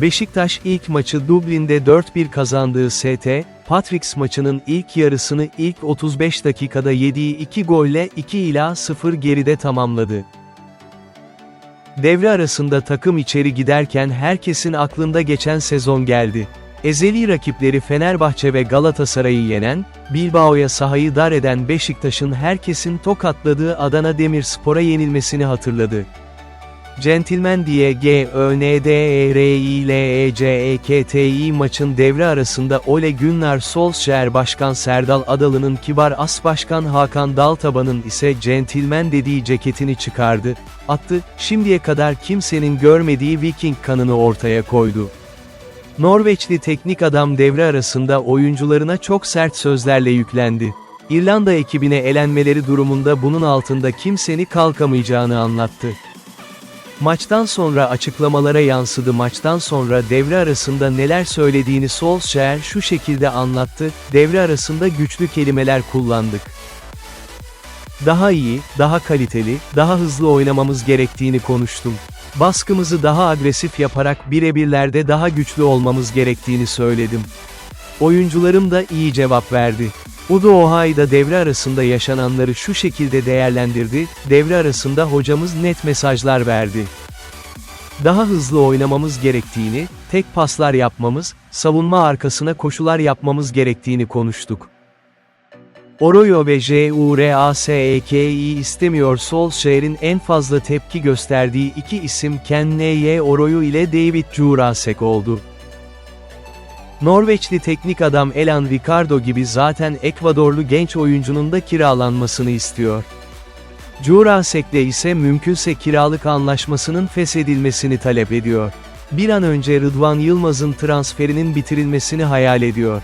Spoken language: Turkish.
Beşiktaş ilk maçı Dublin'de 4-1 kazandığı ST, Patricks maçının ilk yarısını ilk 35 dakikada yediği 2 golle 2 ila 0 geride tamamladı. Devre arasında takım içeri giderken herkesin aklında geçen sezon geldi. Ezeli rakipleri Fenerbahçe ve Galatasaray'ı yenen, Bilbao'ya sahayı dar eden Beşiktaş'ın herkesin tokatladığı Adana Demirspor'a yenilmesini hatırladı. Centilmen diye G Ö N D E R I L E C E K T I maçın devre arasında Ole Gunnar Solskjaer Başkan Serdal Adalı'nın kibar as başkan Hakan Daltaban'ın ise centilmen dediği ceketini çıkardı, attı, şimdiye kadar kimsenin görmediği Viking kanını ortaya koydu. Norveçli teknik adam devre arasında oyuncularına çok sert sözlerle yüklendi. İrlanda ekibine elenmeleri durumunda bunun altında kimsenin kalkamayacağını anlattı. Maçtan sonra açıklamalara yansıdı maçtan sonra devre arasında neler söylediğini Solskjaer şu şekilde anlattı, devre arasında güçlü kelimeler kullandık. Daha iyi, daha kaliteli, daha hızlı oynamamız gerektiğini konuştum. Baskımızı daha agresif yaparak birebirlerde daha güçlü olmamız gerektiğini söyledim. Oyuncularım da iyi cevap verdi. Udo Ohay da devre arasında yaşananları şu şekilde değerlendirdi, devre arasında hocamız net mesajlar verdi. Daha hızlı oynamamız gerektiğini, tek paslar yapmamız, savunma arkasına koşular yapmamız gerektiğini konuştuk. Oroyo ve JURASEK'i istemiyor Solskjaer'in en fazla tepki gösterdiği iki isim Ken Nye Oroyo ile David Jurasek oldu. Norveçli teknik adam Elan Ricardo gibi zaten Ekvadorlu genç oyuncunun da kiralanmasını istiyor. Jurasek'le ise mümkünse kiralık anlaşmasının feshedilmesini talep ediyor. Bir an önce Rıdvan Yılmaz'ın transferinin bitirilmesini hayal ediyor.